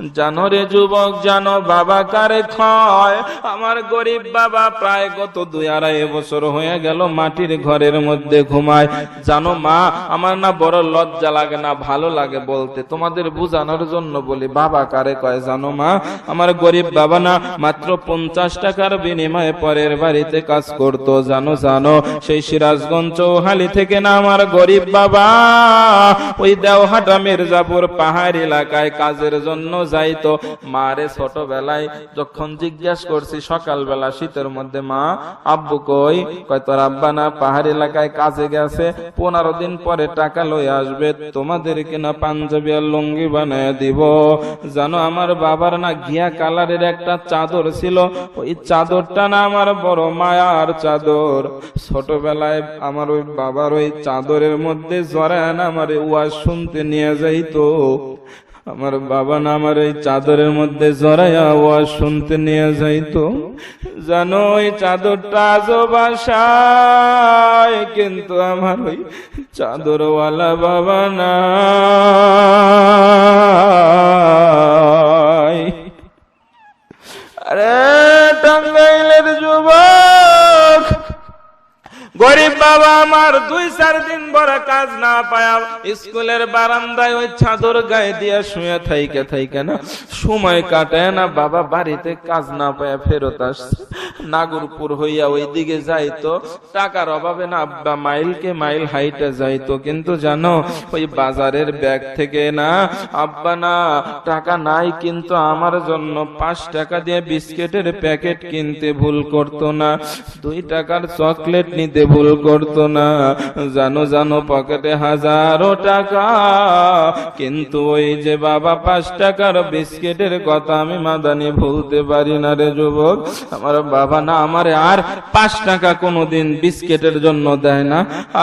জানো রে যুবক, জানো বাবা কারে ক্ষয়? আমার গরিব বাবা প্রায় গত দুই আড়াই বছর হয়ে গেল মাটির ঘরের মধ্যে ঘুমায়। জানো মা, আমার না বড় লজ্জা লাগে না, ভালো লাগে বলতে। তোমাদের বুঝানোর জন্য বলি, বাবা কারে কয় জানো মা? আমার গরিব বাবা না মাত্র পঞ্চাশ টাকার বিনিময়ে পরের বাড়িতে কাজ করতো। জানো জানো, সেই সিরাজগঞ্জ চৌহালি থেকে না আমার গরিব বাবা? ওই দেওহাটা মির্জাপুর পাহাড় এলাকায় কাজের জন্য যাইতো মারে ছোটবেলায় যখন জিজ্ঞাসা করছি সকালবেলা শীতের মধ্যে মা, আব্বু কই? কয়, তোর আব্বা না পাহাড় এলাকায় কাজে গেছে, পনেরো দিন পরে টাকা লই আসবে তোমাদেরকে না পাঞ্জাবি আর লুঙ্গি বানায় দিব। জানো, আমার বাবার না ঘিয়া কালারের একটা চাদর ছিল, ওই চাদরটা না আমার বড় মায়ার চাদর। ছোটবেলায় আমার ওই বাবার ওই চাদরের মধ্যে জড়ায় না আমার ওয়াজ শুনতে নিয়ে যাইতো। আমার বাবা না আমার এই চাদরের মধ্যে জড়াইয়া ওয়াজ শুনতে নিয়ে যাইতো। জানো, ওই চাদরটা আজও বাসায়, কিন্তু আমার ওই চাদরওয়ালা বাবা নাই। গরিব বাবা আমার দুই চার দিন বড় কাজ না পায়া স্কুলের বারান্দায় ওই চাদর গায়ে দিয়া শুয়ে থাইকে থাইকে না সময় কাটায় না, বাবা বাড়িতে কাজ না পায়া ফেরত আসছে। নাগরপুর হইয়া ওই দিকে যাইতো, টাকার অভাবে না আব্বা মাইলকে মাইল হাইটে যাইতো, কিন্তু জানো, ওই বাজারের ব্যাগ থেকে না, আব্বা না, টাকা নাই কিন্তু আমার জন্য পাঁচ টাকা দিয়ে বিস্কিটের প্যাকেট কিনতে ভুল করতো না। দুই টাকার চকলেট নিতে ভুল করতো না। জানো জানো, পকেটে হাজারো টাকা। কিন্তু ওই যে বাবা পাঁচ টাকার বিস্কিটের কথা আমি মাদানি ভুলতে পারি না রে যুবক। আমার বাবা না আমারে আর পাঁচ টাকা কোনোদিন বিস্কিটের জন্য দেয় না,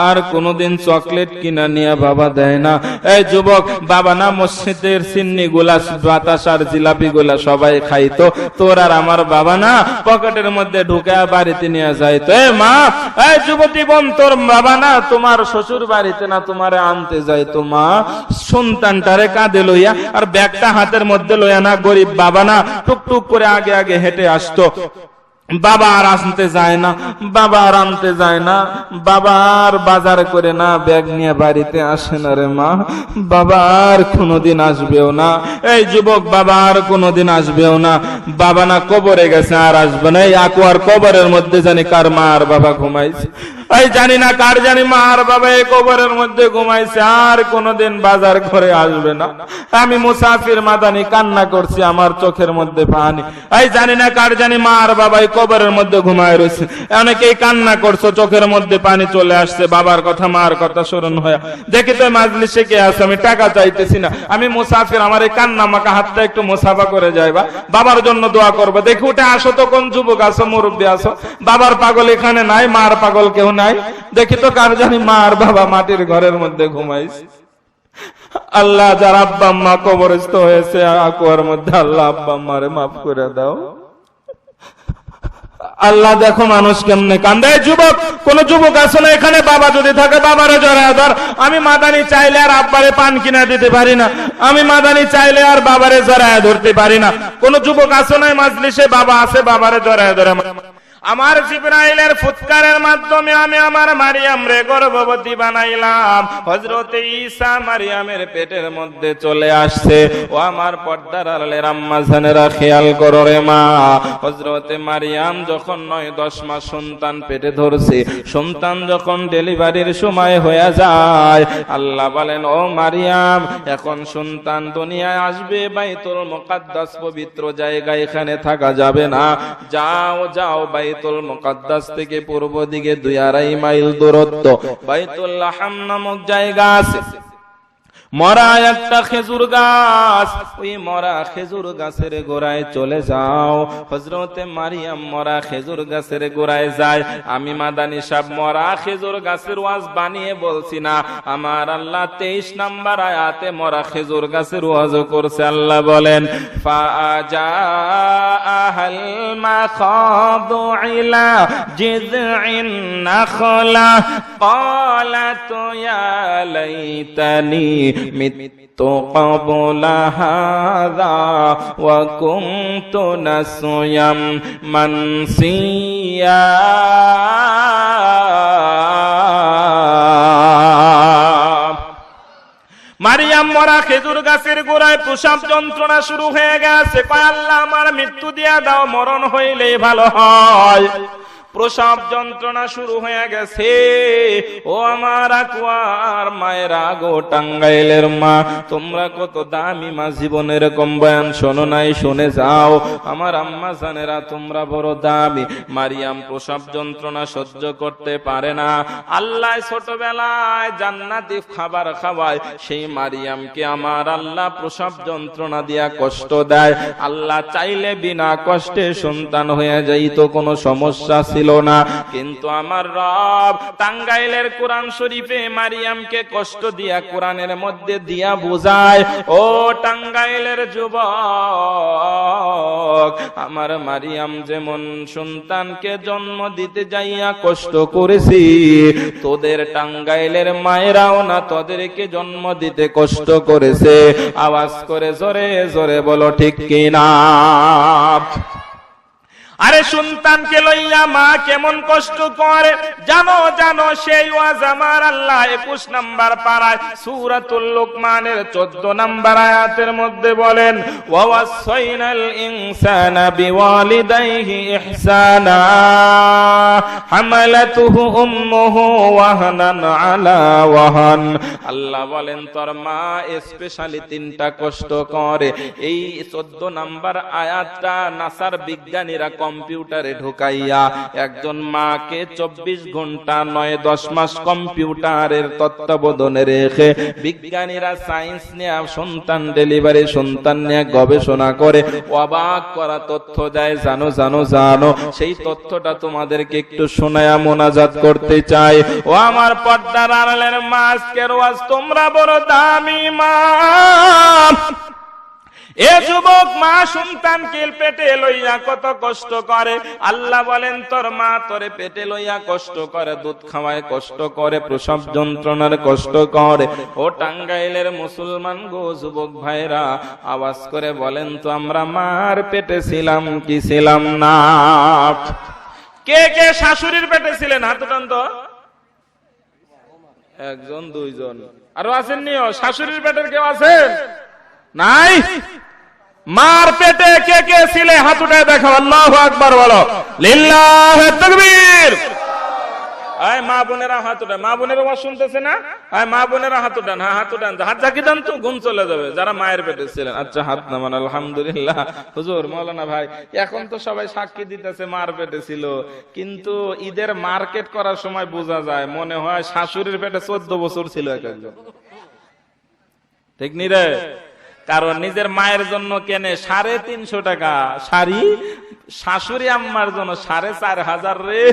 আর কোনোদিন চকলেট কিনা নিয়ে বাবা দেয় না। এই যুবক, বাবা না মসজিদের সিন্নি গুলা বাতাস আর জিলাপি গুলা সবাই খাইতো। তোর আর আমার বাবা না পকেটের মধ্যে ঢুকে বাড়িতে নিয়ে যাইতো। এ মা, এই যুবতী বোন, তোর বাবা না তোমার শ্বশুর বাড়িতে না তোমারে আনতে যাইতো মা সন্তানটারে কাঁদে লইয়া আর ব্যাগটা হাতের মধ্যে লইয়া না, গরিব বাবা না টুকটুক করে আগে আগে হেঁটে আসতো। বাবা আর আনতে যায় না, বাবা আর আনতে যায় না, বাবা আর বাজার করে না, ব্যাগ নিয়ে বাড়িতে আসে না রে মা। বাবা আর কোনোদিন আসবেও না। এই যুবক, বাবা আর কোনোদিন আসবেও না। বাবা না কবরে গেছে আর আসবে না। এই আকুয়ার কবরের মধ্যে জানি কার মা আর বাবা ঘুমাইছে। এই জানি না কার জানি মা আর বাবা এই কবরের মধ্যে ঘুমাইছে, আর কোনোদিন বাজার ঘরে আসবে না। আমি মুসাফির মাদানি কান্না করছি, আমার চোখের মধ্যে পানি। এই জানি না কার জানি মা আর বাবা এই কবরের মধ্যে ঘুমায় রয়েছে। অনেকেই কান্না করছ, চোখের মধ্যে পানি চলে আসছে, বাবার কথা, মার কথা স্মরণ হয়ে দেখি তো মাজলিসে কে আছে, আমি টাকা চাইতেছি না। আমি মুসাফির, আমার এই কান্না মাকা হাতটা একটু মুসাফা করে যাইবা বাবার জন্য দোয়া করব। দেখি উঠে আসো তো, কোন যুবক আসো মুরব্বী আসো বাবার পাগল এখানে নাই, মার পাগল কেউ নাই। দেখি তো কার জানি মা আর বাবা মাটির ঘরের মধ্যে ঘুমাইছে। আল্লাহ যার আব্বা আম্মা কবরস্থ হয়েছে, আকুয়ার মধ্যে আল্লাহ আব্বা আম্মারে মাফ করে দাও। আল্লাহ দেখো মানুষ কেমনে কান্দে। যুবক, কোন যুবক আছে না? এখানে বাবা যদি থাকে, বাবারে জড়ায় ধর। আমি মাদানি চাইলে আর আব্বারে পান কিনা দিতে পারি না। আমি মাদানি চাইলে আর বাবারে জড়ায় ধরতে পারি না। কোন যুবক আছে না মাজলিসে? বাবা আছে, বাবারে জড়ায় ধরে। আমার জিব্রাইলের ফুৎকারের মাধ্যমে আমি আমার মারিয়াম রে গর্ভবতী বানাইলাম। হজরতে ঈসা মারিয়ামের পেটের মধ্যে চলে আসছে। ও আমার পর্দার আড়ালের আম্মা জানেরা খেয়াল করো রে মা। হজরতে মারিয়াম যখন নয় দশ মাস সন্তান পেটে ধরছে, সন্তান যখন ডেলিভারির সময় হয়ে যায়, আল্লাহ বলেন, ও মারিয়াম, এখন সন্তান দুনিয়ায় আসবে, বাইতুল মুকাদ্দাস পবিত্র জায়গা এখানে থাকা যাবে না। যাও যাও বাইতুল মুকাদ্দাস থেকে পূর্ব দিকে দুই আড়াই মাইল দূরত্ব। বাইতুল্লাহাম নামক জায়গা আছে। মরা একটা খেজুর গাছ ওই মরা খেজুর গাছের গোড়ায় চলে যাও হজরতে মারিয়াম মরা খেজুর গাছের গোড়ায় যায় আমি মাদানি সাহ মরা খেজুর গাছের ওয়াজ বানিয়ে বলছি না আমার আল্লাহ তেইশ নাম্বার আয়াতে মরা খেজুর গাছের ওয়াজ করছে আল্লাহ বলেন ফাজা আহল মাখাদু ইলা জিদইন নাখলা قالت يا ليتني مت قبل هذا وكنت نسيا منسيا মারিয়াম মরা খেজুর গাছের গোড়ায় প্রসাব যন্ত্রণা শুরু হয়ে গেছে কয় আল্লাহ আমার মৃত্যু দিয়া দাও মরণ হইলেই ভালো হয় প্রসব যন্ত্রণা শুরু হয়ে গেছে। ও আমার আকুয়ার মায়েরা গো টাঙ্গাইলের মা, তোমরা কত দামি মা জীবনের এরকম বয়ান শোনো নাই, শুনে যাও। আমার আম্মা জানেরা, তোমরা বড় দামি। মারিয়াম প্রসব যন্ত্রণা সহ্য করতে পারে না। আল্লাহ ছোটবেলায় জান্নাতি খাবার খাওয়ায়। সেই মারিয়ামকে আমার আল্লাহ প্রসব যন্ত্রণা দিয়া কষ্ট দেয়। আল্লাহ চাইলে বিনা কষ্টে সন্তান হয়ে যাইতো, কোনো সমস্যা ছিল না। কিন্তু আমার রব টাঙ্গাইলের কোরআন শরীফে মারিয়ামকে কষ্ট দিয়া কোরআনের মধ্যে দিয়া বোঝায়, ও টাঙ্গাইলের যুবক, আমার মারিয়াম যেমন সন্তানকে জন্ম দিতে যাইয়া কষ্ট করেছি, তোদের টাঙ্গাইলের মায়েরাও না তোদেরকে জন্ম দিতে কষ্ট করেছে। আওয়াজ করে জোরে জোরে বলো, ঠিক কিনা আরে সন্তানকে লইয়া মা কেমন কষ্ট করে। জানো জানো, সেই ওয়াজ আমার আল্লাহ একুশ নাম্বার পাড়ায়, সুরাতুল লোকমানের চোদ্দ নাম্বার আয়াতের মধ্যে বলেন ওয়াসাইনাল ইনসানা বিওয়ালিদাইহি ইহসানা, হামালাতুহু উম্মুহু আলা ওয়াহান। আল্লাহ বলেন, তোর মা স্পেশালি তিনটা কষ্ট করে। এই চোদ্দ নাম্বার আয়াতটা নাসার বিজ্ঞানীরা কম্পিউটারে ঢুকাইয়া একজন মাকে চব্বিশ ঘণ্টা নয় দশ মাস কম্পিউটারের তত্ত্বাবধানে রেখে বিজ্ঞানীরা সায়েন্স নিয়ে সন্তান ডেলিভারি, সন্তান নিয়ে গবেষণা করে, অবাক করা তথ্য দেয় জানো জানো জানো, সেই তথ্যটা তোমাদেরকে একটু শোনায়া মোনাজাত করতে চাই। ও আমার পর্দার আড়ালের মাছ কেরোয়াজ তোমরা বড় দামি মা এ যুবক মা সন্তান কিল পেটে লইয়া কত কষ্ট করে? আল্লাহ বলেন, তোর মা তোরে পেটে লইয়া কষ্ট করে, দুধ খাওয়ায় কষ্ট করে, প্রসব যন্ত্রণার কষ্ট করে। ও টাঙ্গাইলের মুসলমান গো যুবক ভাইরা, আওয়াজ করে বলেন, তো আমরা মার পেটে ছিলাম কি ছিলাম না? কে কে শাশুড়ির পেটে ছিলেন? হাত তো। একজন, দুইজন। আরও আছেন নিও? শাশুড়ির পেটের কেউ আছেন? নাই? মার পেটে কে কে ছিলে? হাত উঠায় দেখো, আল্লাহ আকবার বলো। লিল্লাহ মা বোনেরা মা বোনেরা শুনতেছে না? মা বোনেরা ভাই, এখন তো সবাই সাক্ষী দিতেছে, মার কিন্তু ঈদের মার্কেট করার সময় বোঝা যায়, মনে হয় শাশুড়ির পেটে চোদ্দ বছর ছিল এক একজন। ঠিক নি রে? কারণ নিজের মায়ের জন্য কেনে সাড়ে তিনশো টাকা, শাড়ি শাশুড়ি আম্মার জন্য সাড়ে চার হাজার রে।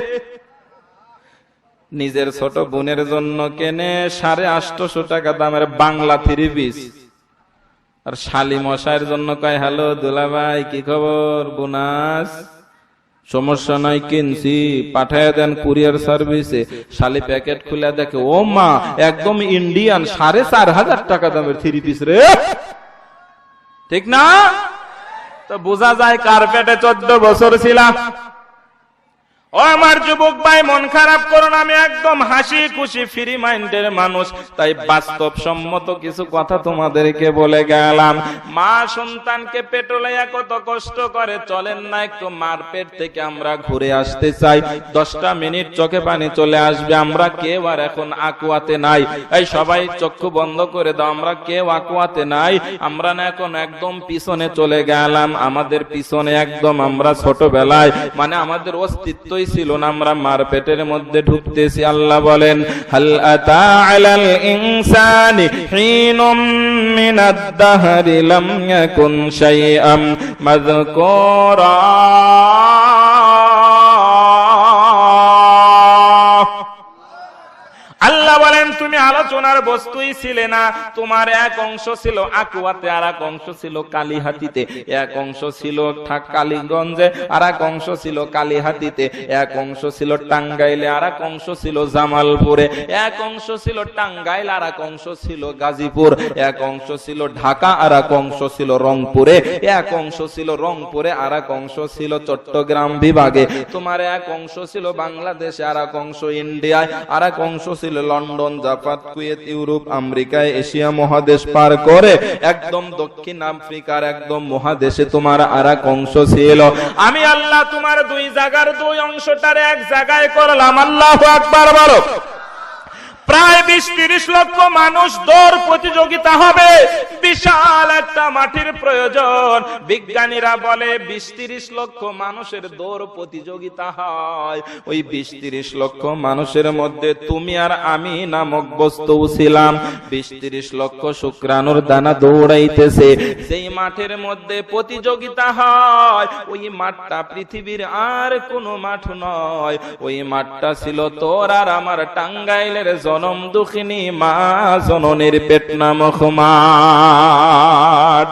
নিজের ছোট বোনের জন্য কেনে সাড়ে আটশো টাকা দামের বাংলা থ্রি পিস। আর শালি মশাইয়ের জন্য কয়, হ্যালো দুলাভাই, কি খবর, বোনাস? সমস্যা নাই, কিনছি। পাঠায় দেন কুরিয়ার সার্ভিসে। শালি প্যাকেট খুলে দেখে, ও মা, একদম ইন্ডিয়ান, সাড়ে চার হাজার টাকা দামের থ্রি পিস রে। ঠিক না? তো বোঝা যায় কার্পেটে চোদ্দ বছর ছিলাম ও আমার যুবক ভাই, মন খারাপ করো না, আমি একদম হাসি খুশি ফ্রি মাইন্ডের মানুষ। তাই বাস্তব সম্মত কিছু কথা তোমাদেরকে বলে গেলাম। মা সন্তানকে পেট্রোলাইয়া কত কষ্ট করে, চলেন না একটু মার পেট থেকে আমরা ঘুরে আসতে চাই। দশটা মিনিট চোখে পানি চলে আসবে, আমরা কেউ আর এখন আকুয়াতে নাই। এই সবাই চক্ষু বন্ধ করে দাও, আমরা কেউ আকুয়াতে নাই। আমরা না এখন একদম পিছনে চলে গেলাম, আমাদের পিছনে একদম আমরা ছোটবেলায় মানে আমাদের অস্তিত্বই ছিল না আমরা মার পেটের মধ্যে ঢুকতেছি। আল্লাহ বলেন হাল আল্লাহ বলেন তুমি আলোচনার বস্তুই ছিলে না তোমার এক অংশ ছিল আকুয়াতে আর এক অংশ ছিল কালীহাতিতে এক অংশ ছিল কালীগঞ্জে আর এক অংশ ছিল কালীহাতিতে এক অংশ ছিল টাঙ্গাইলে আর এক অংশ ছিল জামালপুরে এক অংশ ছিল টাঙ্গাইল আর এক অংশ ছিল গাজীপুর এক অংশ ছিল ঢাকা আর এক অংশ ছিল রংপুরে এক অংশ ছিল রংপুরে আর এক অংশ ছিল চট্টগ্রাম বিভাগে তোমার এক অংশ ছিল বাংলাদেশে আর এক অংশ ইন্ডিয়ায় আর এক অংশ ছিল লন্ডন জাপান কুয়েত ইউরোপ, আমেরিকায় এশিয়া মহাদেশ পার করে একদম দক্ষিণ আফ্রিকার একদম মহাদেশে তোমার আর এক অংশ ছিল। আমি আল্লাহ তোমার দুই জায়গার দুই অংশটার এক জায়গায় করলাম। আল্লাহ একবার বলো। প্রায় বিশ তিরিশ লক্ষ মানুষ দৌড় প্রতিযোগিতা হবে। বিশাল একটা মাটির প্রয়োজন। বিজ্ঞানীরা বলে, বিশ তিরিশ লক্ষ মানুষের দৌড় প্রতিযোগিতা হয়। ওই বিশ তিরিশ লক্ষ মানুষের মধ্যে তুমি আর আমি নামক বস্তু ছিলাম। বিশ তিরিশ লক্ষ শুক্রাণুর দানা দৌড়াইতেছে। সেই মাঠের মধ্যে প্রতিযোগিতা হয়, ওই মাঠটা পৃথিবীর আর কোনো মাঠ নয়। ওই মাঠটা ছিল তোর আর আমার টাঙ্গাইলের জনম দুঃখিনী মা জননীর পেট নামক মাঠ।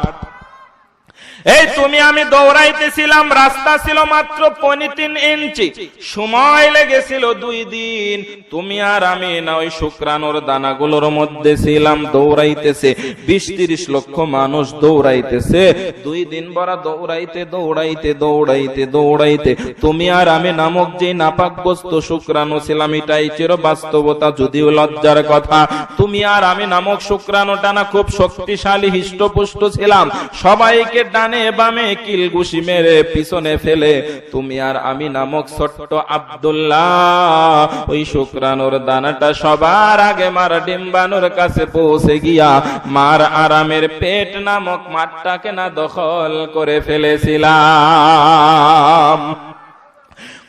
এই তুমি আমি দৌড়াইতেছিলাম, রাস্তা ছিল মাত্র পনি তিন ইঞ্চি। সময় লেগেছিল দুই দিন। তুমি আর আমি না, ওই শুক্রানোর দানাগুলোর মধ্যে ছিলাম, দৌড়াইতেছে। বিশ তিরিশ লক্ষ মানুষ দৌড়াইতেছে। দুই দিন বড় দৌড়াইতে দৌড়াইতে দৌড়াইতে দৌড়াইতে। তুমি আর আমি নামক যে নাপাকগ্রস্ত শুক্রাণু ছিলাম, এটাই চির বাস্তবতা, যদিও লজ্জার কথা। তুমি আর আমি নামক শুক্রাণুটা না, খুব শক্তিশালী, হিষ্টপুষ্ট ছিলাম। সবাইকে ডানে বামে কিলগুশি মেরে পিছনে ফেলে। তুমি আর আমি নামক ছোট্ট আব্দুল্লাহ, ওই শুক্রাণুর দানাটা সবার আগে মার ডিম্বানোর কাছে পৌঁছে গিয়া মার আরামের পেট নামক মাঠটাকে না দখল করে ফেলেছিলাম।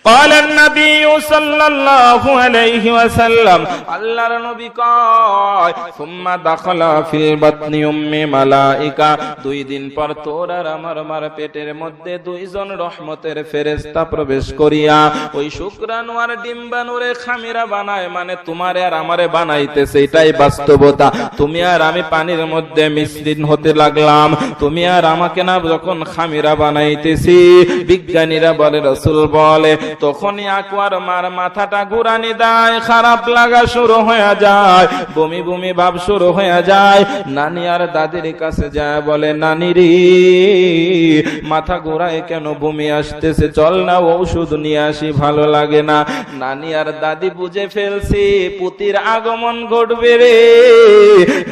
قال النبي صلى الله عليه وسلم আল্লাহর নবী কয় ثم دخل في البطن ام ملائكه দুই দিন পর তোর আর আমার মার পেটের মধ্যে দুইজন রহমতের ফেরেশতা প্রবেশ করিয়া ওই শুক্রাণু আর ডিম্বাণুরে খামিরা বানায় মানে তোমারে আর আমারে বানাইতেছে এটাই বাস্তবতা তুমি আর আমি পানির মধ্যে মিশ্রিত হতে লাগলাম তুমি আর আমাকে না যখন খামিরা বানাইতেছি বিজ্ঞানীরা বলে রসুল বলে তখনই আকুয়ার মার মাথাটা ঘুরানি দেয়, খারাপ লাগা শুরু হয়ে যায়, বমি বমি ভাব শুরু হয়ে যায়। নানি আর দাদির কাছে যায়, বলে, নানি রে, মাথা ঘোরায় কেন? বমি আসতেছে, চল না ঔষধ নিয়ে আসি, ভালো লাগে না। নানি আর দাদি বুঝে ফেলছি, পুতির আগমন ঘটবে রে।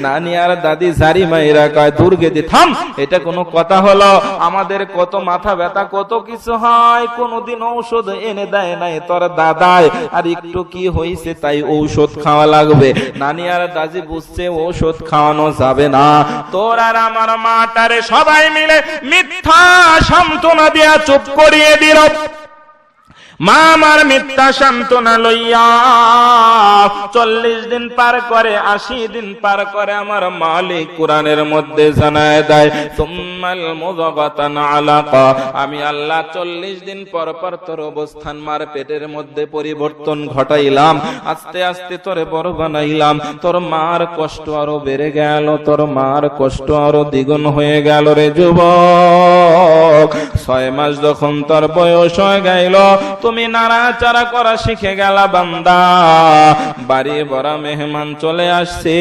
নানি আর দাদি সারি মাইরা কয়, দুর্গে দি, থাম, এটা কোনো কথা হলো। আমাদের কত মাথা ব্যথা, কত কিছু হয়, কোনোদিন ঔষধ এনে দেয় নাই তোর দাদায় আর একটু কি হয়েছে তাই ঔষধ খাওয়া লাগবে। নানি আর দাদি বুঝছে ঔষধ খাওয়ানো যাবে না। তোর আর আমার মাটারে সবাই মিলে মিথ্যা সান্ত্বনা দিয়া চুপ করিয়ে দিল। মা আমার মিথ্যা সান্ত্বনা লইয়া চল্লিশ দিন পার করে, আশি দিন পার করে আমার মালিক কোরআনের মধ্যে জানায় দেয় আলাকা। আমি আল্লাহ চল্লিশ দিন পর পর তোর অবস্থান মার পেটের মধ্যে পরিবর্তন ঘটাইলাম, আস্তে আস্তে তোরে বড় বানাইলাম। তোর মার কষ্ট আরও বেড়ে গেল, তোর মার কষ্ট আরও দ্বিগুণ হয়ে গেল রে যুবক। ছয় মাস যখন তোর বয়স হয়ে গেল তুমি নাড়াচাড়া করা শিখে গেলা বান্দা। বাড়ি বড় মেহমান চলে আসছে।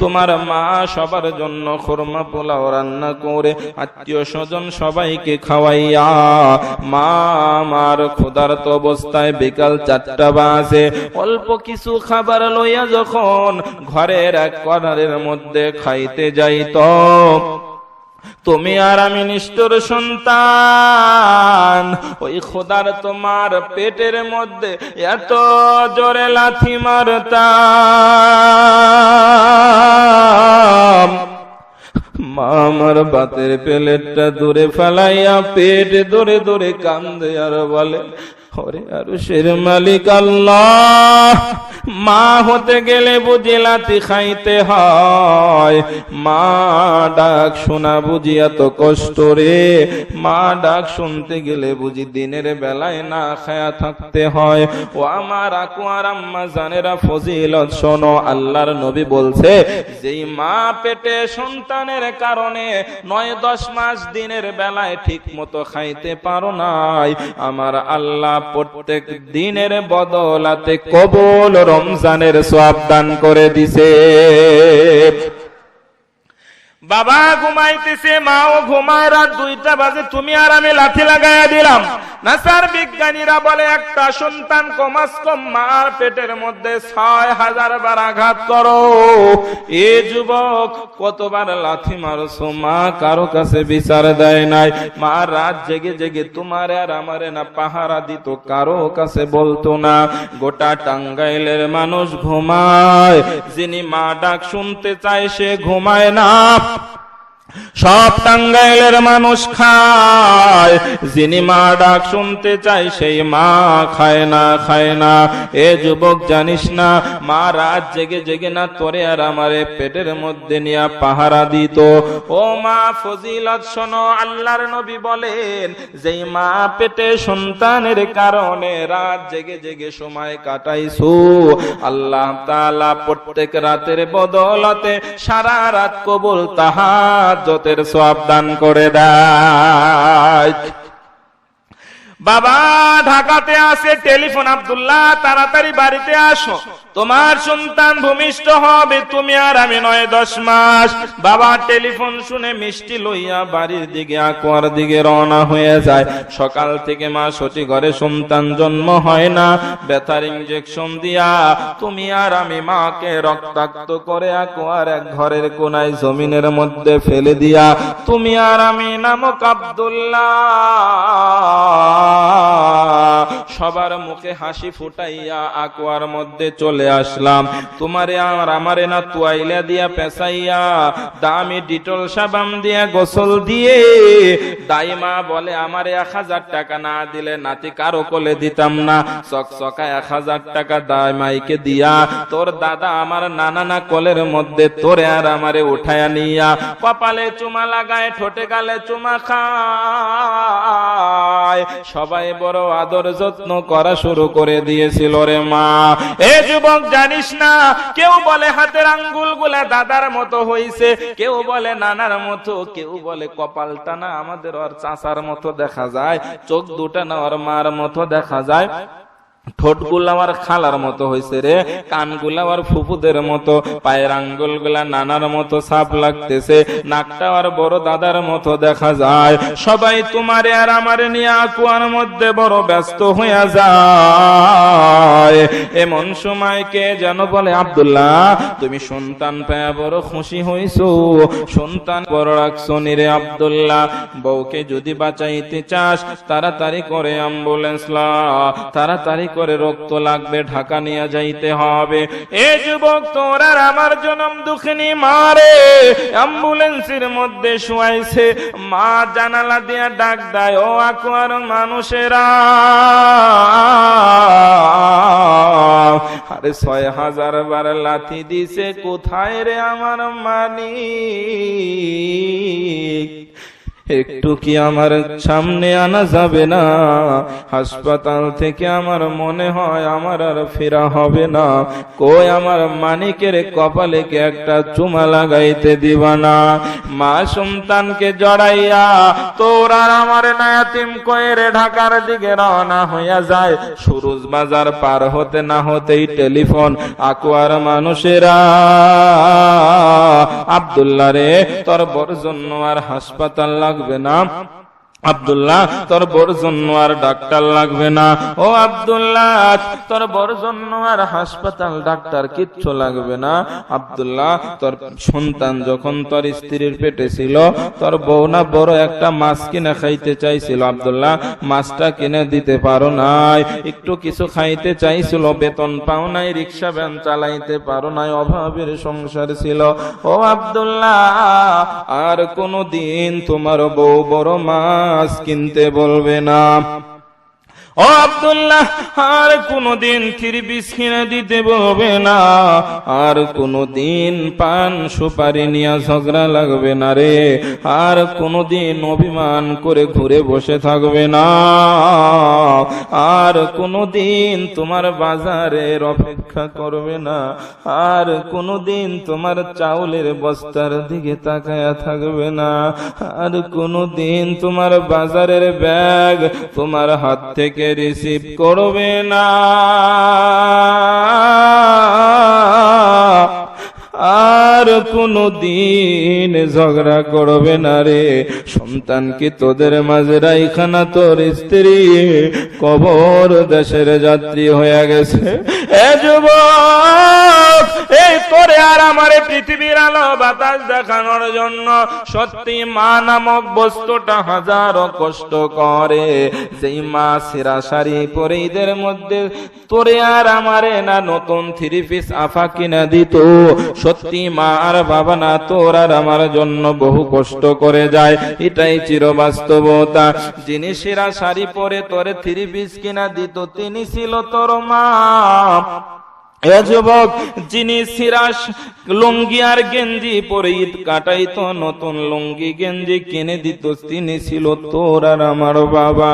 তোমার মা সবার জন্য খুরমা পোলাও রান্না করে আত্মীয় স্বজন সবাইকে খাওয়াইয়া, মা আমার ক্ষুধার্ত অবস্থায় বিকাল চারটা বাজে। অল্প কিছু খাবার লইয়া যখন ঘরের এক কর্নারের মধ্যে খাইতে যাইত তুমি আর আমি নিষ্ঠুর সন্তান। ওই খোদার তোমার পেটের মধ্যে এত জোরে লাথি মারতাম। মা আমার বাতের প্লেটটা দূরে ফেলাইয়া পেট দূরে দূরে কান্দে আর বলে ওরে আরশের মালিক আল্লাহ। মা হতে গেলে বুঝি লাতি খাইতে হয়। মা ডাক শোনা বুঝি এত কষ্ট রে। মা ডাক শুনতে গেলে বুঝি দিনের বেলায় না খায়া থাকতে হয়। ও আমার আকুয়ার আম্মা জানেরা ফজিলত, শোনো, আল্লাহর নবী বলছে, যেই মা পেটে সন্তানের কারণে নয় দশ মাস দিনের বেলায় ঠিক মতো খাইতে পারো নাই। আমার আল্লাহ প্রত্যেক দিনের বদলাতে কবল রমজানের সাবধান করে দিছে। বাবা ঘুমাইতেছে, মাও ঘুমায়, রাত দুইটা বাজে, তুমি আর আমি লাথি লাগাইয়া দিলাম। না স্যার বিজ্ঞানীরা বলে, একটা সন্তান কমাস কম মার পেটের মধ্যে ছয় হাজার বার আঘাত করো। এ যুবক, কতবার লাথি মারছো? মা কারও কাছে বিচার দেয় নাই। মা রাত জেগে জেগে তোমারে আর আমারে না পাহারা দিত, কারও কাছে বলতো না। গোটা টাঙ্গাইলের মানুষ ঘুমায়, যিনি মা ডাক শুনতে চায় সে ঘুমায় না। সব টাঙ্গাইলের মানুষ খায়। যিনি মা ডাক শুনতে চায়, সেই মা খায় না খায় না। এ যুবক, জানিস না, মা রাত জেগে জেগে না তোরে আর আমারে পেটের মধ্যে নিয়ে পাহারা দিত। ও মা, ফজিলত শোনো, আল্লাহর নবী বলেন, যেই মা পেটে সন্তানের কারণে রাত জেগে জেগে সময় কাটাইছো, আল্লাহ তাআলা প্রত্যেক রাতের বদলতে সারা রাত কবুল তাহাজ্জতের সওয়াব দান করে দেয়। বাবা ঢাকাতে আসে টেলিফোন আব্দুল্লাহ তাড়াতাড়ি বাড়িতে আসো। তোমার সন্তান ভূমিষ্ঠ হবে, তুমি আর আমি নয়, দশ মাস। বাবা টেলিফোন শুনে মিষ্টি লইয়া বাড়ির দিকে, আকুয়ার দিকে রওনা হয়ে যায়। সকাল থেকে মা সচি ঘরে সন্তান জন্ম হয় না। ব্যথার ইঞ্জেকশন দিয়া তুমি আর আমি মাকে রক্তাক্ত করে আকুয়ার এক ঘরের কোনায় জমিনের মধ্যে ফেলে দিয়া, তুমি আর আমি নামক আব্দুল্লাহ। সবার মুখে হাসি ফুটাইয়া আকুয়ার মধ্যে চলে আসলাম। তোমারে আর আমারে না তুয়াইলা দিয়া পেঁচাইয়া, দামি ডিটল সাবান দিয়া গোসল দিয়ে, দাইমা বলে, আমারে এক হাজার টাকা না দিলে নাতি কারও কোলে দিতাম না। চকচকা এক হাজার টাকা দাইমাইকে দিয়া, তোর দাদা আমার নানা না কোলের মধ্যে তোরে আর আমারে উঠায়া নিয়া, কপালে চুমা লাগায়, ঠোঁটে গালে চুমা খায় সবাই বড় আদর যত্ন করা শুরু করে দিয়েছিল রে মা। এ যুবক জানিস না, কেউ বলে হাতের আঙ্গুলগুলা দাদার মতো হইছে, কেউ বলে নানার মতো, কেউ বলে কপালটা না আমাদের ওর চাচার মতো দেখা যায়, চোখ দুটা না ওর মার মতো দেখা যায়। ঠোঁটগুলো আমার খালার মতো হয়েছে রে, কানগুলো আমার ফুপুদের মতো, পায়ের আঙ্গুলগুলা নানার মতো সাপ লাগতেছে, নাকটা আর বড় দাদার মতো দেখা যায়। সবাই তোমারে আর নিয়ে আকুয়ার মধ্যে বড় ব্যস্ত হইয়া যায়। এমন সময় কে যেন বলে, আব্দুল্লাহ, তুমি সন্তান পায়া বড় খুশি হইছো, সন্তান বড় রাখছো নিরে আব্দুল্লাহ। বউকে যদি বাঁচাইতে চাস, তাড়াতাড়ি করে অ্যাম্বুলেন্স লা, তাড়াতাড়ি করে রক্ত লাগবে, ঢাকা নিয়ে যাইতে হবে। এ যুবক, তোর আর আমার জনম দুঃখিনী মারে অ্যাম্বুলেন্সের মধ্যে শুয়াইছে। মা জানালা দিয়া ডাক দেয়, ও আকুয়ার মানুষেরা। আরে ছয় হাজার বার লাথি দিছে, কোথায় রে আমার মানিক একটু কি আমার সামনে আনা যাবে না? হাসপাতাল থেকে আমার মনে হয় আমার আর ফেরা হবে না। কই আমার মানিকের কপালে কি একটা চুমা লাগাইতে দিবা না? মা সন্তানকে জড়াইয়া তোর আর আমার নায়াতিম কয়েরে ঢাকার দিকে রওনা হইয়া যায়। সুরুজ বাজার পার হতে না হতেই টেলিফোন আকুয়ার মানুষেরা, আব্দুল্লাহ রে, তোর বড় জন্য আর হাসপাতাল লাগবে না আব্দুল্লাহ, তোর বড় জন্য আর ডাক্তার লাগবে না। ও আব্দুল্লাহ, তোর বড় জন্য আর হাসপাতাল ডাক্তার কিচ্ছু লাগবে না। আবদুল্লাহ, তোর সন্তান যখন তোর স্ত্রীর পেটে ছিল, তোর বউ না বড় একটা মাছ কিনে খাইতে চাইছিল। আবদুল্লাহ, মাছটা কিনে দিতে পারো নাই। একটু কিছু খাইতে চাইছিল, বেতন পাও নাই, রিক্সা ভ্যান চালাইতে পারো নাই, অভাবের সংসার ছিল। ও আব্দুল্লাহ, আর কোনো দিন তোমার বউ বড় মাছ কিনতে বলবে না। ও আব্দুল্লাহ, আর কোনদিন থ্রি কিনে দিতে বলবে না। আর কোনদিন পান সুপারি নিয়ে ঝগড়া লাগবে না রে। আর কোনদিন অভিমান করে ঘুরে বসে থাকবে না। আর কোনদিন তোমার বাজারের অপেক্ষা করবে না। আর কোনদিন তোমার চাউলের বস্তার দিকে তাকায়া থাকবে না। আর কোনদিন তোমার বাজারের ব্যাগ তোমার হাত থেকে রিসিভ করবে না। আর কোনো দিন ঝগড়া করবে না রে। সন্তানকে তোদের মাঝে রাইখানা? তোর স্ত্রী কবর দেশের যাত্রী হয়ে গেছে। এ এই তোরে আর আমারে পৃথিবীর আলো বাতাস দেখানোর জন্য সত্যি মা নামক বস্তুটা হাজারো কষ্ট করে। যেই মা সিরা শাড়ি পরে ঈদের মধ্যে তোরে আর আমারে না নতুন থ্রি পিস আফা কিনা দিত। সত্যি মা আর বাবা না, তোর আর আমার জন্য বহু কষ্ট করে যায়। এটাই চির বাস্তবতা যিনি সিরা শাড়ি পরে তোরে থ্রি পিস কিনা দিত, তিনি ছিল তোর মা। যুবক, যিনি সিরাস লুঙ্গি আর গেঞ্জি পরে ঈদ কাটাইতো, নতুন লুঙ্গি গেঞ্জি কিনে দিত, তিনি ছিল তোর আর আমার বাবা।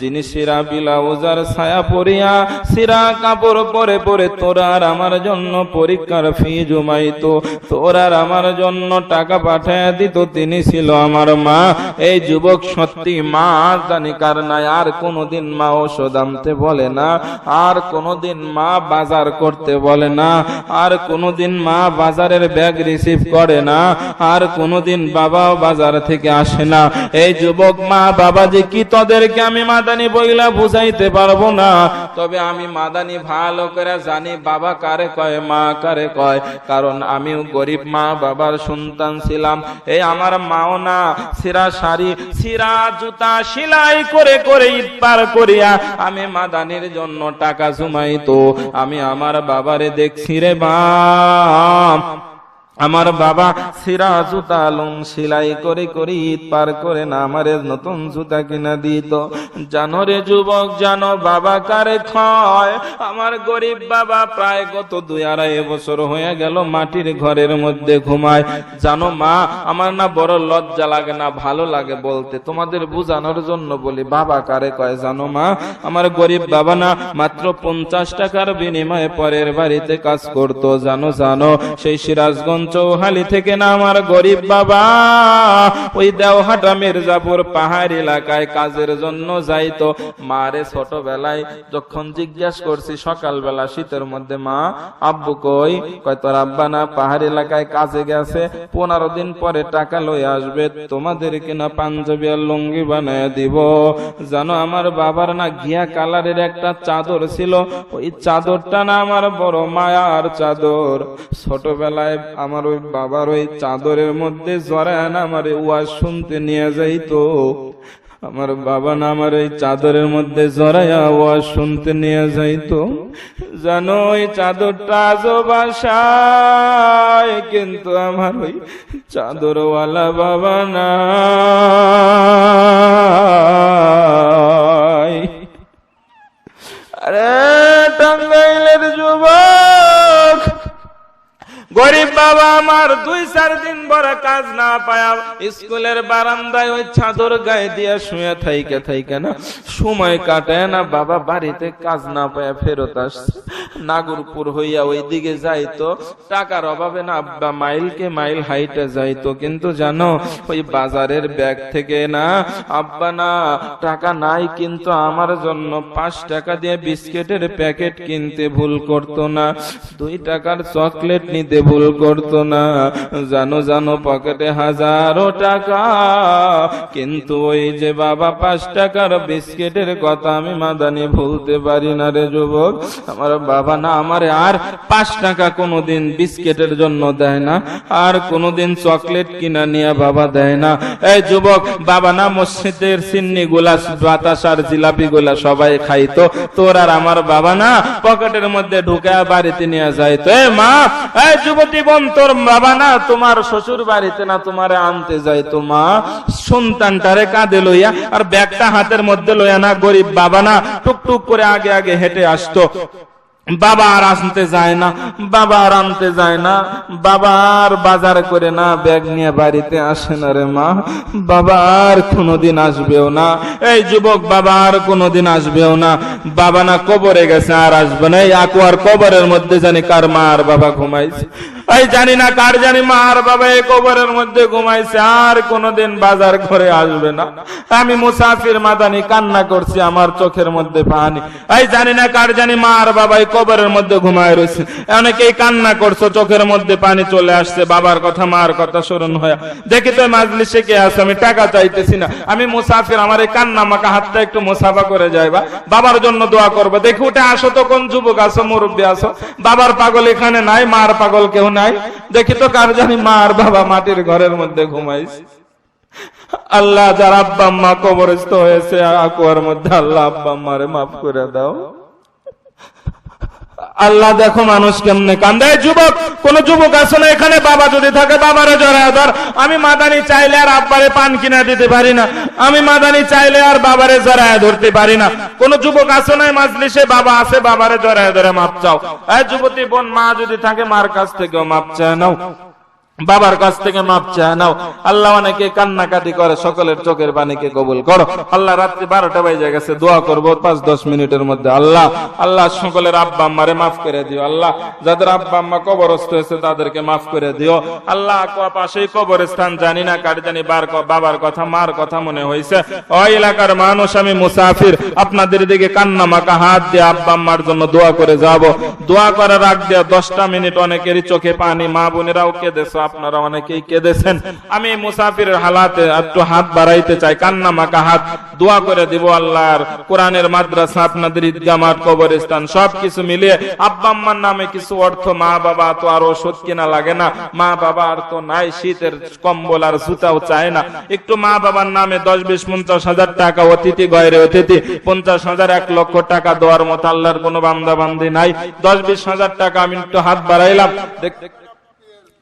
যিনি সিরা বিলাউজার ছায়া পরিয়া, সিরা কাপড় পরে পরে তোর আর আমার জন্য পরীক্ষার ফি জমাইতো। তোর আর আমার জন্য টাকা পাঠায় দিত, তিনি ছিল আমার মা। এই যুবক, সত্যি মা, জানি কার নাই, আর কোনোদিন মা ওষুধ আনতে বলে না। আর কোনোদিন মা বাজার করতে বলে না। আর কোনোদিন মা বাজারের ব্যাগ রিসিভ করে না। আর কোনোদিন বাবাও বাজার থেকে আসে না। এই যুবক মা বাবা যে কি তোদেরকে আমি মাদানি বইলা বুঝাইতে পারব না? তবে আমি মাদানি ভালো করে জানি বাবা কারে কয়, মা কারে কয়। কারণ আমিও গরিব মা, বাবার সন্তান ছিলাম। এই আমার মাও না সিরা শাড়ি সিরা জুতা সেলাই করে করে ঈদ পার করিয়া আমি মাদানির জন্য টাকা জমাইতো। আমি আমার বাবারে দেখছি রে বাপ। আমার বাবা সিরা জুতা লুং সেলাই করে করে ঈদ পার করে না আমারে নতুন জুতা কিনা দিত। জানো রে যুবক, জানো বাবা কারে খয় আমার গরিব বাবা প্রায় গত দুই আড়াই বছর হয়ে গেল মাটির ঘরের মধ্যে ঘুমায়। জানো মা, আমার না বড় লজ্জা লাগে না, ভালো লাগে বলতে। তোমাদের বুঝানোর জন্য বলি, বাবা কারে কয় জানো মা? আমার গরিব বাবা না মাত্র পঞ্চাশ টাকার বিনিময়ে পরের বাড়িতে কাজ করতো। জানো জানো, সেই সিরাজগঞ্জ চৌহালি থেকে না আমার গরিব বাবা? ওই দেওহাটা মির্জাপুর পাহাড় এলাকায় কাজের জন্য যাইতো। মারে ছোটবেলায় যখন জিজ্ঞাসা করছি, সকালবেলা শীতের মধ্যে মা, আব্বু কই? কয়, তোর আব্বা না পাহাড় এলাকায় কাজে গেছে, পনেরো দিন পরে টাকা লই আসবে, তোমাদের কিনা পাঞ্জাবি আর লুঙ্গি বানায় দিব। জানো, আমার বাবার না ঘিয়া কালারের একটা চাদর ছিল। ওই চাদরটা না আমার বড় মায়ার চাদর। ছোটবেলায় আমার ওই বাবার ওই চাদরের মধ্যে জড়ায় না আমার ওয়াজ শুনতে নিয়ে যাইতো। আমার বাবা না আমার এই চাদরের মধ্যে জড়াইয়া ওয়াজ শুনতে নিয়ে যাইতো। জানো ওই চাদরটা আজও বাসায়, কিন্তু আমার ওই চাদরওয়ালা বাবা না আরে গরিব বাবা আমার দুই, চার দিন বড় কাজ না পায়া। স্কুলের বারান্দায় ওই চাদর গায়ে দিয়া শুয়ে থাইকে থাইকে না। সময় কাটায় না, বাবা বাড়িতে কাজ না পায়া ফেরত আসছে। নাগরপুর হইয়া ওই দিকে যাইতো। টাকার অভাবে না, আব্বা মাইলকে মাইল হাইটে যাইতো। কিন্তু জানো, ওই বাজারের ব্যাগ থেকে না, আব্বা না, টাকা নাই কিন্তু আমার জন্য পাঁচ টাকা দিয়ে বিস্কিটের প্যাকেট কিনতে ভুল করতো না। দুই টাকার চকলেট নিতে ভুল করতো না। জানো জানো, পকেটে হাজারো টাকা। কিন্তু ওই যে বাবা পাঁচ টাকার বিস্কিটের কথা আমি মাদানি ভুলতে পারি না রে যুবক। আমার বাবা না আমারে আর পাঁচ টাকা কোনোদিন বিস্কিটের জন্য দেয় না, আর কোনোদিন চকলেট কিনা নিয়ে বাবা দেয় না। এই যুবক, বাবা না মসজিদের সিন্নি গুলা বাতাস আর জিলাপি গুলা সবাই খাইতো। তোর আর আমার বাবা না পকেটের মধ্যে ঢুকে বাড়িতে নিয়ে যাইতো। এ মা এই যুবতী বোন, তোর বাবা না তোমার শ্বশুর বাড়িতে না তোমারে আনতে যায় তোমা সন্তানটারে কাঁদে লইয়া আর ব্যাগটা হাতের মধ্যে লইয়া না, গরিব বাবা না টুকটুক করে আগে আগে হেঁটে আসতো। বাবা আর আনতে যায় না, বাবা আর আনতে যায় না, বাবা আর বাজার করে না, ব্যাগ নিয়ে বাড়িতে আসে না রে মা। বাবা আর কোনোদিন আসবেও না। এই যুবক, বাবা আর কোনোদিন আসবেও না। বাবা না কবরে গেছে আর আসবে না। এই আকুয়ার কবরের মধ্যে জানি কার মা আর বাবা ঘুমাইছে। এই জানি না কার জানি মা আর বাবা এই কবরের মধ্যে ঘুমাইছে। আর কোনোদিন বাজার করে আসবে না। আমি মুসাফির মাদানি কান্না করছি, আমার চোখের মধ্যে পানি। এই জানি না কার জানি মা আর বাবা কবরের মধ্যে ঘুমায় রয়েছে। অনেকেই কান্না করছ, চোখের মধ্যে পানি চলে আসছে, বাবার কথা, মার কথা স্মরণ হয়ে। দেখি তো মাজলিসে কে আছে, আমি টাকা চাইতেছি না। আমি মুসাফির, আমার এই কান্না মাকা হাতটা একটু মুসাফা করে যাইবা বাবার জন্য দোয়া করব। দেখি উঠে আসো তো, কোন যুবক আসো মুরব্বী আসো বাবার পাগল এখানে নাই, মার পাগল কেউ নাই? দেখি তো কার জানি মা আর বাবা মাটির ঘরের মধ্যে ঘুমাইছে। আল্লাহ যার আব্বা আম্মা কবরস্থ হয়েছে আকুয়ার মধ্যে আল্লাহ আব্বা আম্মারে মাফ করে দাও। আল্লাহ দেখো মানুষ কেমনে কান্দে যুবক, কোন যুবক আছে না এখানে? বাবা যদি থাকে, বাবারে জড়ায় ধর। আমি মাদানি চাইলে আর আব্বারে পান কিনা দিতে পারি না। আমি মাদানি চাইলে আর বাবারে জড়ায় ধরতে পারি না। কোন যুবক আছে না মাজলিসে? বাবা আছে, বাবারে জড়ায় ধরে মাপ চাও। যুবতী বোন, মা যদি থাকে, মার কাছ থেকেও মাপ চায় নাও। বাবার কাছ থেকে মাপ চায়, নাও। আল্লাহ অনেকে কান্নাকাটি করে, সকলের চোখের পানিকে কবুল করো। আল্লাহ রাত্রি বারোটা বাজে গেছে, দোয়া করব পাঁচ, দশ মিনিটের মধ্যে। আল্লাহ আল্লাহ সকলের আব্বা আম্মারে মাফ করে দিও। আল্লাহ, যাদের আব্বা আম্মা কবরস্থ হয়েছে, তাদেরকে মাফ করে দিও। আল্লাহ কোয়া পাশেই কবরস্থান, জানি না কার জানি বার বাবার কথা, মার কথা মনে হয়েছে ওই এলাকার মানুষ, আমি মুসাফির। আপনাদের দিকে কান্না মাকা হাত দিয়ে আব্বা আম্মার জন্য দোয়া করে যাব। দোয়া করার আগ দিয়ে দশটা মিনিট অনেকেরই চোখে পানি। মা বোনেরাও কেঁদেছো। আপনারা অনেকেই কেঁদেছেন। আমি মুসাফিরের হালাতে একটু হাত বাড়াইতে চাই কান্না মাকা হাত। দোয়া করে দিব আল্লাহর কোরআনের মাদ্রাসা, আপনাদের ঈদগাহ, মাঠ, কবরস্থান, সবকিছু মিলিয়ে। আব্বা আম্মার নামে কিছু অর্থ মা বাবা তো আর ওষুধ কিনা লাগে না। মা বাবা আর তো নাই, শীতের কম্বল আর জুতাও চায় না। একটু মা বাবার নামে দশ, বিশ, পঞ্চাশ হাজার টাকা অতিথি গয়রে অতিথি, পঞ্চাশ হাজার, এক লক্ষ টাকা দেওয়ার মতো আল্লাহর কোনো বান্দা বান্দি নাই। দশ, বিশ হাজার টাকা আমি একটু হাত বাড়াইলাম। দেখ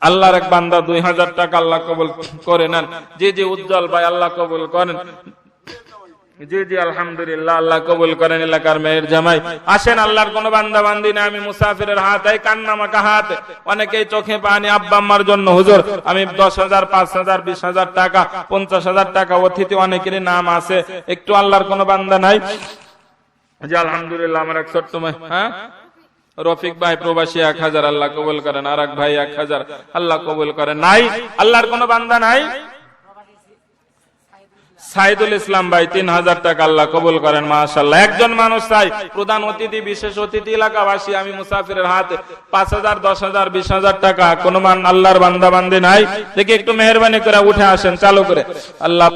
আল্লাহর এক বান্দা দুই হাজার টাকা আল্লাহ কবুল করে নেন। যে জি উজ্জ্বল ভাই আল্লাহ কবুল করেন। জি জি আলহামদুলিল্লাহ আল্লাহ কবুল করেন এলাকার মেয়ের জামাই। আসেন আল্লাহর কোন বান্দা বান্দি না আমি মুসাফিরের হাত, এই কান্না মাকা হাত। অনেকেই চোখে পানি, আব্বা আম্মার জন্য, হুজুর, আমি দশ হাজার, পাঁচ হাজার, বিশ হাজার টাকা, পঞ্চাশ হাজার টাকা অতিথি অনেকেরই নাম আছে। একটু আল্লাহর কোন বান্দা নাই? জি আলহামদুলিল্লাহ, আমার এক ছোট্ট হ্যাঁ? রফিক ভাই প্রবাসী এক হাজার, আল্লাহ কবুল করেন আর ভাই এক হাজার, আল্লাহ কবুল করেন নাই, আল্লাহর কোন বান্দা নাই? সাইদুল ইসলাম ভাই, তিন হাজার টাকা আল্লাহ কবুল করেন মাশাল্লাহ একজন মানুষ চাই, প্রধান অতিথি, বিশেষ অতিথি এলাকাবাসী, আমি মুসাফিরের হাতে, পাঁচ হাজার, দশ হাজার, বিশ হাজার টাকা। কোন মান আল্লাহর বান্দা বান্দি নাই। দেখি একটু মেহরবানি করে উঠে আসেন, চালু করে। আল্লাহ